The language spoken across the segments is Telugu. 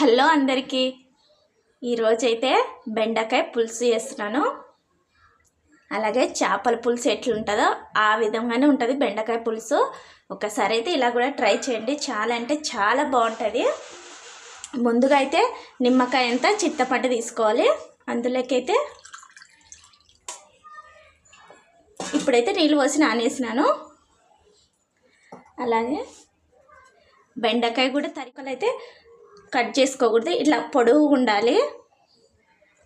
హలో అందరికీ. ఈరోజైతే బెండకాయ పులుసు చేస్తున్నాను. అలాగే చేపల పులుసు ఎట్లుంటుందో ఆ విధంగానే ఉంటుంది బెండకాయ పులుసు. ఒకసారి అయితే ఇలా కూడా ట్రై చేయండి. చాలా అంటే చాలా బాగుంటుంది. ముందుగా అయితే నిమ్మకాయ అంతా చిత్తపట్టు తీసుకోవాలి. అందులోకైతే ఇప్పుడైతే నీళ్ళు పోసి నానేసినాను. అలాగే బెండకాయ కూడా తరికలు అయితే కట్ చేసుకోకూడదు. ఇట్లా పొడవు ఉండాలి.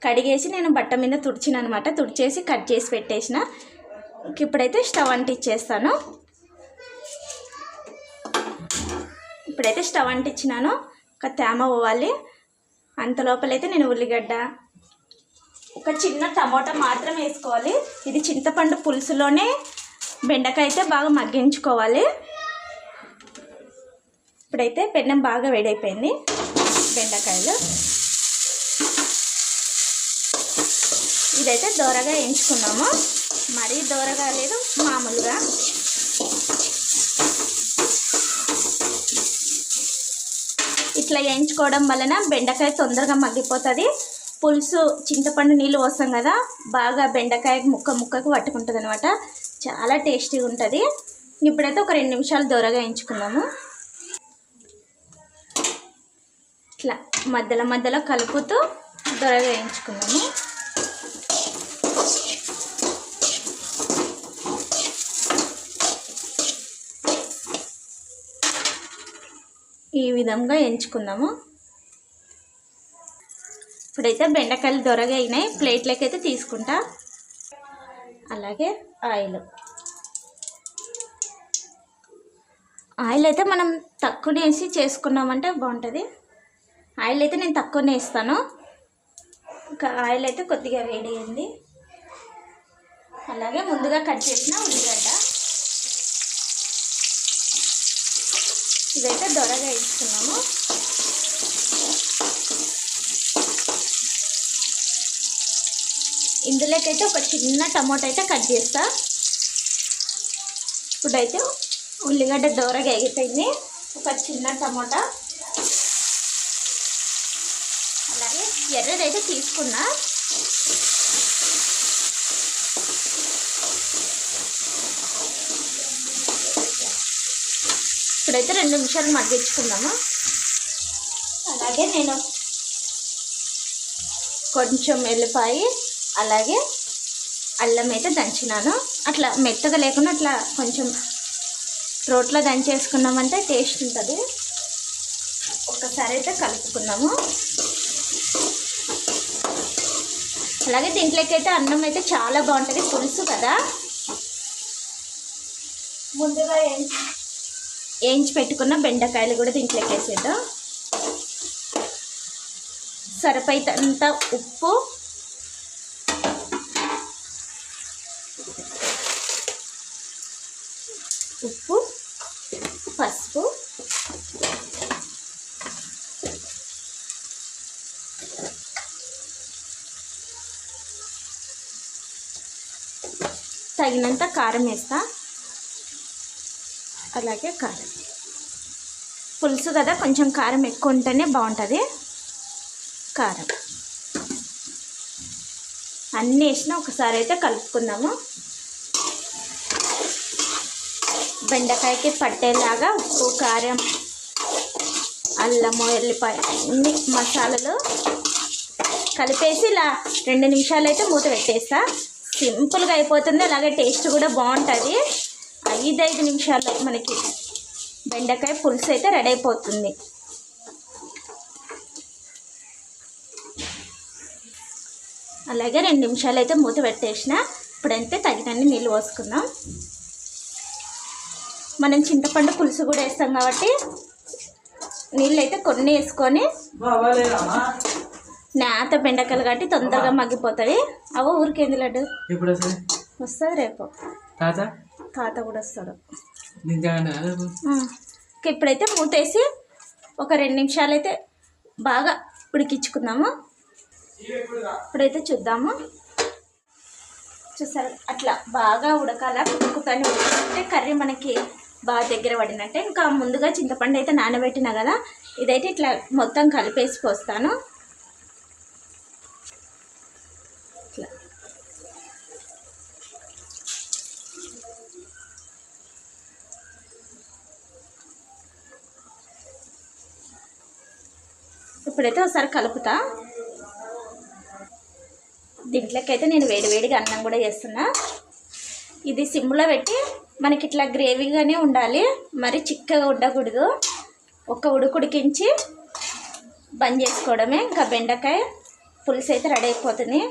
కడిగేసి నేను బట్ట మీద తుడిచిన అనమాట తుడిచేసి కట్ చేసి పెట్టేసిన. ఇప్పుడైతే స్టవ్ అంటిచ్చేస్తాను. ఇప్పుడైతే స్టవ్ అంటించినాను ఒక తేమ పోవాలి. అంత లోపలైతే నేను ఉల్లిగడ్డ ఒక చిన్న టమోటా మాత్రం వేసుకోవాలి. ఇది చింతపండు పులుసులోనే బెండకాయ అయితే బాగా మగ్గించుకోవాలి. ఇప్పుడైతే పెన్నం బాగా వేడైపోయింది. బెండకాయలు. ఇదైతే దోరగా వేయించుకున్నాము. మరీ దోరగా లేదు మామూలుగా. ఇట్లా వేయించుకోవడం వలన బెండకాయ తొందరగా మగ్గిపోతుంది. పులుసు చింతపండు నీళ్ళు పోస్తాం కదా బాగా బెండకాయ ముక్క ముక్కకు పట్టుకుంటుంది అనమాట చాలా టేస్టీగా ఉంటుంది ఇప్పుడైతే ఒక రెండు నిమిషాలు దోరగా ఎంచుకున్నాము ఇట్లా మధ్యలో మధ్యలో కలుపుతూ దొరగా వేయించుకున్నాము ఈ విధంగా ఎంచుకుందాము. ఇప్పుడైతే బెండకాయలు దొరగైనాయి ప్లేట్లకి అయితే తీసుకుంటా. అలాగే ఆయిల్. ఆయిల్ అయితే మనం తక్కువ వేసి చేసుకున్నామంటే బాగుంటుంది. ఆయిల్ అయితే నేను తక్కువనే ఇస్తాను ఇంకా ఆయిల్ అయితే కొద్దిగా వేడేయండి అలాగే ముందుగా కట్ చేసిన ఉల్లిగడ్డ. ఇదైతే దొరగా ఇస్తున్నాము ఇందులోకైతే ఒక చిన్న టమోటా అయితే కట్ చేస్తా. ఇప్పుడైతే ఉల్లిగడ్డ దోరగా ఎగిపోయింది ఒక చిన్న టమోటా. అలాగే ఎర్రదైతే తీసుకున్నా. ఇప్పుడైతే రెండు నిమిషాలు మగ్గించుకుందాము. అలాగే నేను కొంచెం ఎల్లిపాయ అలాగే అల్లం అయితే దంచినాను. అట్లా మెత్తగా లేకుండా అట్లా కొంచెం రోట్లో దంచేసుకున్నామంటే టేస్ట్ ఉంటుంది. ఒకసారి అయితే కలుపుకున్నాము అలాగే దీంట్లోకైతే అన్నం అయితే చాలా బాగుంటుంది పులుసు కదా. ముందుగా వేయించి వేయించి పెట్టుకున్న బెండకాయలు కూడా దీంట్లోకి వేసేద్దాం సరిపోయినంత ఉప్పు. ఉప్పు. తగినంత కారం వేస్తా. అలాగే కారం. పులుసు కదా కొంచెం కారం ఎక్కువ ఉంటేనే బాగుంటుంది. కారం. అన్నీ వేసిన ఒకసారి అయితే కలుపుకుందాము. బెండకాయకి పట్టేలాగా ఉప్పు కారం అల్లము ఎల్లిపాయ అన్ని మసాలాలు కలిపేసి ఇలా రెండు నిమిషాలు అయితే మూత పెట్టేస్తా. సింపుల్గా అయిపోతుంది. అలాగే టేస్ట్ కూడా బాగుంటుంది. ఐదు ఐదు నిమిషాల్లో మనకి బెండకాయ పులుసు అయితే రెడీ అయిపోతుంది. అలాగే రెండు నిమిషాలు అయితే మూత పెట్టేసిన. ఇప్పుడైతే తగినన్ని నీళ్ళు పోసుకుందాం. మనం చింతపండు పులుసు కూడా వేస్తాం కాబట్టి నీళ్ళు అయితే కొన్ని వేసుకొని నేత బెండకాయలు కాబట్టి తొందరగా మగ్గిపోతుంది. అవో ఊరికేంది లడ్డు? ఇప్పుడు వస్తుంది రేపు. తాత? తాత కూడా వస్తాడు. ఇప్పుడైతే మూతేసి ఒక రెండు నిమిషాలు అయితే బాగా ఉడికించుకుందాము. ఇప్పుడైతే చూద్దాము. చూసారు? అట్లా బాగా ఉడకాల. ఉడుకుతానే ఉడికితే కర్రీ మనకి బాగా దగ్గర పడినట్టే. ఇంకా ముందుగా చింతపండు అయితే నానబెట్టిన కదా ఇదైతే ఇట్లా మొత్తం కలిపేసి పోస్తాను. ఇప్పుడైతే ఒకసారి కలుపుతా. దీంట్లోకైతే నేను వేడివేడిగా అన్నం కూడా చేస్తున్నా. ఇది సిమ్లో పెట్టి మనకి ఇట్లా గ్రేవీగానే ఉండాలి. మరి చిక్కగా ఉండకూడదు. ఒక ఉడుకుడికించి బంద్ చేసుకోవడమే. ఇంకా బెండకాయ పులుసు అయితే రెడీ అయిపోతుంది.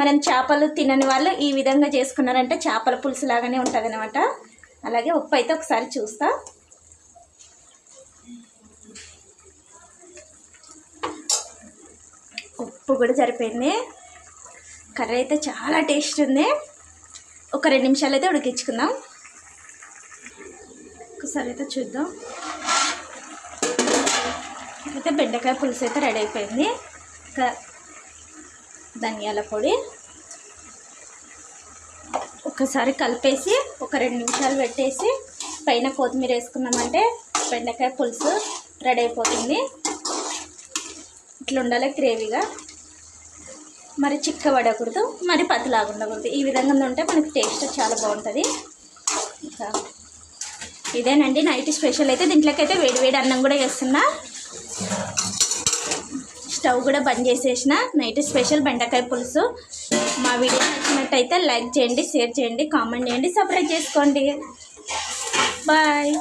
మనం చేపలు తినని వాళ్ళు ఈ విధంగా చేసుకున్నారంటే చేపల పులుసు లాగానే ఉంటుంది అనమాట అలాగే ఉప్పు అయితే ఒకసారి చూస్తా. ఉప్పు కూడా సరిపోయింది. కర్రీ అయితే చాలా టేస్ట్ ఉంది. ఒక రెండు నిమిషాలు అయితే ఉడికించుకుందాం. ఒకసారి అయితే చూద్దాం. అయితే బెండకాయ పులుసు అయితే రెడీ అయిపోయింది. ఇంకా ధనియాల పొడి ఒకసారి కలిపేసి ఒక రెండు నిమిషాలు పెట్టేసి పైన కొత్తిమీర వేసుకున్నామంటే బెండకాయ పులుసు రెడీ అయిపోతుంది. ఇట్లా ఉండాలి గ్రేవీగా. మరి చిక్క పడకూడదు మరి పతలాగా ఉండకూడదు. ఈ విధంగా ఉంటే మనకి టేస్ట్ చాలా బాగుంటుంది. ఇంకా ఇదేనండి నైట్ స్పెషల్ అయితే దీంట్లోకి అయితే వేడి వేడి అన్నం కూడా చేస్తున్నా. స్టవ్ కూడా బంద్ చేసేసిన. నైట్ స్పెషల్ బెండకాయ పులుసు. మా వీడియో నచ్చినట్టయితే లైక్ చేయండి షేర్ చేయండి కామెంట్ చేయండి సబ్స్క్రైబ్ చేసుకోండి. బాయ్.